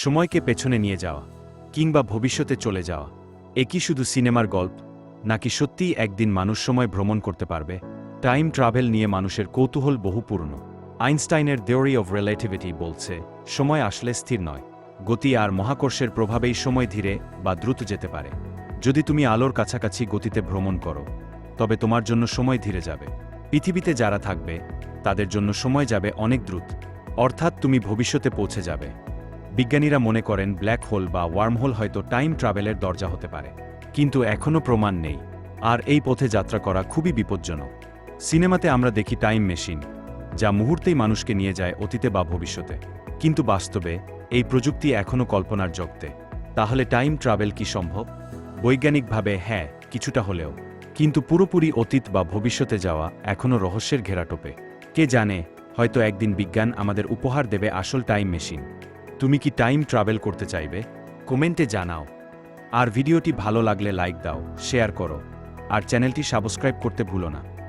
সময়কে পেছনে নিয়ে যাওয়া, কিংবা ভবিষ্যতে চলে যাওয়া। একই শুধু সিনেমার গল্প, নাকি সত্যিই একদিন মানুষ সময় ভ্রমণ করতে পারবে? টাইম ট্রাভেল নিয়ে মানুষের কৌতূহল বহু পুরনো। আইনস্টাইনের থিওরি অব রিলেটিভিটি বলছে, সময় আসলে স্থির নয়। গতি আর মহাকর্ষের প্রভাবেই সময় ধীরে বা দ্রুত যেতে পারে। যদি তুমি আলোর কাছাকাছি গতিতে ভ্রমণ করো, তবে তোমার জন্য সময় ধীরে যাবে। পৃথিবীতে যারা থাকবে, তাদের জন্য সময় যাবে অনেক দ্রুত। অর্থাৎ তুমি ভবিষ্যতে পৌঁছে যাবে। বিজ্ঞানীরা মনে করেন ব্ল্যাক হোল বা ওয়ার্মহোল হয়তো টাইম ট্রাভেলের দরজা হতে পারে, কিন্তু এখনও প্রমাণ নেই, আর এই পথে যাত্রা করা খুবই বিপজ্জনক। সিনেমাতে আমরা দেখি টাইম মেশিন, যা মুহূর্তেই মানুষকে নিয়ে যায় অতীতে বা ভবিষ্যতে। কিন্তু বাস্তবে, এই প্রযুক্তি এখনও কল্পনার জগতে। তাহলে টাইম ট্রাভেল কি সম্ভব? বৈজ্ঞানিকভাবে হ্যাঁ কিছুটা হলেও। কিন্তু পুরোপুরি অতীত বা ভবিষ্যতে যাওয়া এখনও রহস্যের ঘেরাটোপে। কে জানে, হয়তো একদিন বিজ্ঞান আমাদের উপহার দেবে আসল টাইম মেশিন। তুমি কি টাইম ট্রাভেল করতে চাইবে? কমেন্টে জানাও। আর ভিডিওটি ভালো লাগলে লাইক দাও শেয়ার করো। আর চ্যানেলটি সাবস্ক্রাইব করতে ভুলো না।